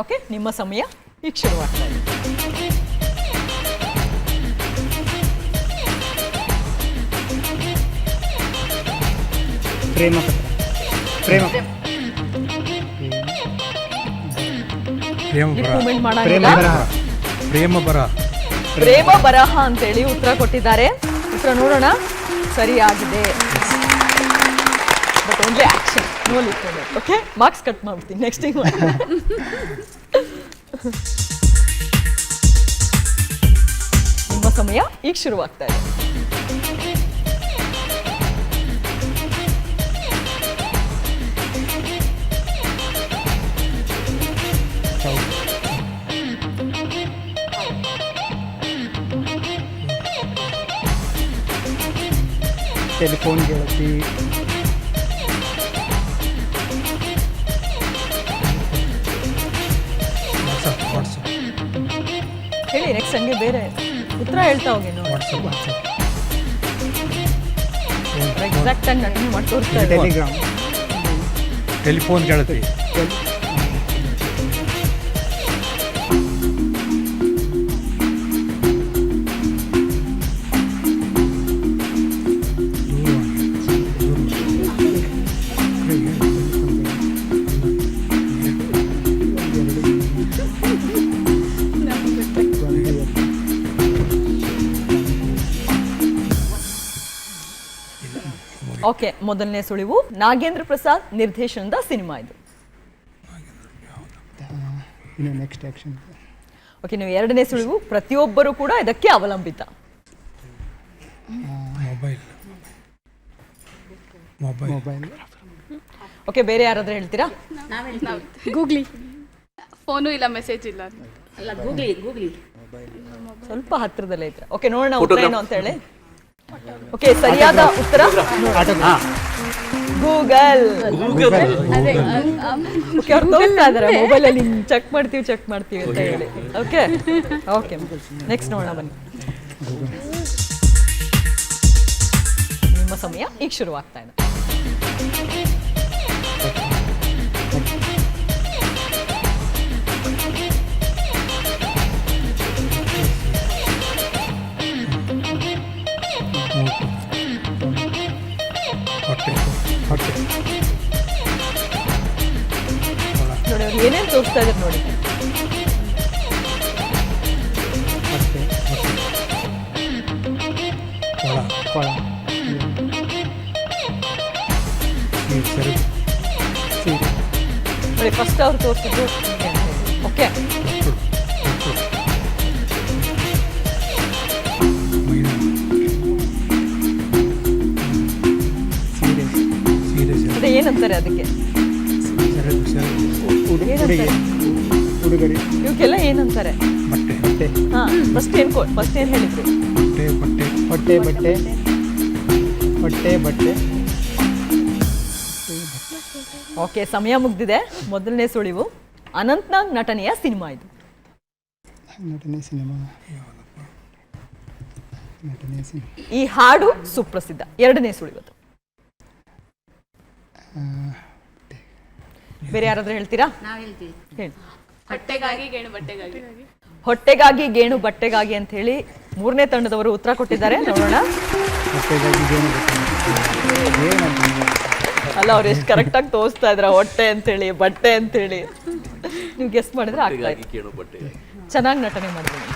Okay ನಿಮ್ಮ ಸಮಯ ಈಗ ಶುರುವಾಗ್ತಾ ಇದೆ. ಪ್ರೇಮ ಪ್ರೇಮ. ಪ್ರೇಮ. ಮೂಮೆಂಟ್ ಮಾಡಂಗಿಲ್ಲ? ಬರಹ ಪ್ರೇಮ ಬರಹ ಅಂತೇಳಿ ಉತ್ತರ ಕೊಟ್ಟಿದ್ದಾರೆ. ಉತ್ತರ ನೋಡೋಣ. ಸರಿಯಾಗಿದೆ. But only action okay marks cut ಮಾಡ್ಬಿಡ್ತೀನಿ. ನೆಕ್ಸ್ಟ್ ಟೈಮ್ ನಿಮ್ಮ ಸಮಯ ಈಗ ಶುರುವಾಗ್ತಾ ಇದೆ ಹೇಳಿ ನೆಕ್ಸ್ಟ್ ಹಂಗೆ ಬೇರೆ ಉತ್ತರ ಹೇಳ್ತಾ ಹೋಗಿ ವಾಟ್ಸಪ್ ಎಕ್ಸಾಕ್ಟ್ ಆಗಿ ನಟನೆ ಮಾಡಿ ತೋರಿಸ್ತಾ ಟೆಲಿಗ್ರಾಮ್ ಟೆಲಿಫೋನ್ ಗೆಳತಿ ಓಕೆ ಮೊದಲನೇ ಸುಳಿವು. ನಾಗೇಂದ್ರ ಪ್ರಸಾದ್ ನಿರ್ದೇಶನದ ಸಿನಿಮಾ ಇದು. ಇನ್ನು ನೆಕ್ಸ್ಟ್ ಆ್ಯಕ್ಷನ್ ಓಕೆ ನೀವು ಎರಡನೇ ಸುಳಿವು. ಪ್ರತಿಯೊಬ್ಬರು ಕೂಡ ಇದಕ್ಕೆ ಅವಲಂಬಿತ. ಮೊಬೈಲ್. ಮೊಬೈಲ್. ಮೊಬೈಲ್. ಓಕೆ ಬೇರೆ ಯಾರಾದ್ರೂ ಹೇಳ್ತೀರಾ? ಗೂಗ್ಲಿ. ಫೋನು ಇಲ್ಲ ಮೆಸೇಜ್ ಇಲ್ಲ ಅಲ್ಲ ಗೂಗ್ಲಿ ಗೂಗ್ಲಿ. ಸ್ವಲ್ಪ ಹತ್ರದಲ್ಲೇ ಇದ್ರೆ. ಓಕೆ ನೋಡೋಣ ಉತ್ತರ ಏನು ಅಂತ ಹೇಳಿ. ಓಕೆ ಸರಿಯಾದ ಉತ್ತರ? ಗೂಗಲ್ ಅದೇ ಓಕೆ ಅವ್ರು ತೋರಿಸ್ತಾ ಇದಾರೆ ಮೊಬೈಲ್ ಅಲ್ಲಿ ಚೆಕ್ ಮಾಡ್ತೀವಿ ಚೆಕ್ ಮಾಡ್ತೀವಿ ಅಂತ ಹೇಳಿ. ಓಕೆ ಓಕೆ ನೆಕ್ಸ್ಟ್ ನೋಡೋಣ ಬನ್ನಿ. ನಿಮ್ಮ ಸಮಯ ಈಗ ಶುರುವಾಗ್ತಾ ಇದೆ. ನೋಡಿ ಅವ್ರು ಏನೇನು ತೋರಿಸ್ತಾ ಇದ್ದಾರೆ ನೋಡಿ ಹೊಟ್ಟೆ ಕೊಳ ಕೊಳ ಈ ಸೆರಗು ಸೀರೆ ನೋಡಿ ಫಸ್ಟ್ ಅವ್ರು ತೋರಿಸಿದ್ರು ಓಕೆ ಅದೇ ಏನಂತಾರೆ ಅದಕ್ಕೆ? ಉಡುಗೊರೆ ಇವಕ್ಕೆಲ್ಲ ಏನಂತಾರೆ? ಬಟ್ಟೆ ಬಟ್ಟೆ ಹಾ ಫಸ್ಟ್ ಏನು ಫಸ್ಟ್ ಏನು ಹೇಳಿದ್ರು? ಬಟ್ಟೆ ಬಟ್ಟೆ. ಬಟ್ಟೆ ಬಟ್ಟೆ ಬಟ್ಟೆ ಬಟ್ಟೆ ಓಕೆ ಸಮಯ ಮುಗ್ದಿದೆ. ಮೊದಲನೇ ಸುಳಿವು. ಅನಂತ್ನಾಗ್ ನಟನೆಯ ಸಿನಿಮಾ ಇದು. ನಟನೆ ಸಿನಿಮಾ. ಈ ಹಾಡು ಸುಪ್ರಸಿದ್ಧ. ಎರಡನೇ ಸುಳಿವು ಬೇರೆ ಯಾರಾದ್ರೂ ಹೇಳ್ತೀರಾ? ಹೇಳಿ. ಹೊಟ್ಟೆಗಾಗಿ ಗೇಣು ಬಟ್ಟೆಗಾಗಿ. ಹೊಟ್ಟೆಗಾಗಿ ಗೇಣು ಬಟ್ಟೆಗಾಗಿ ಅಂತ ಹೇಳಿ ಮೂರನೇ ತಂಡದವರು ಉತ್ತರ ಕೊಟ್ಟಿದ್ದಾರೆ. ನೋಡೋಣ. ಅಲ್ಲ ಅವ್ರು ಎಷ್ಟು ಕರೆಕ್ಟಾಗಿ ತೋರಿಸ್ತಾ ಇದ್ರ? ಹೊಟ್ಟೆ ಅಂತ ಹೇಳಿ ಬಟ್ಟೆ ಅಂತೇಳಿ ನೀವು ಗೆಸ್ಟ್ ಮಾಡಿದ್ರೆ ಆಗ್ತಾ ಚೆನ್ನಾಗಿ ನಟನೆ ಮಾಡಿದ್ದೀನಿ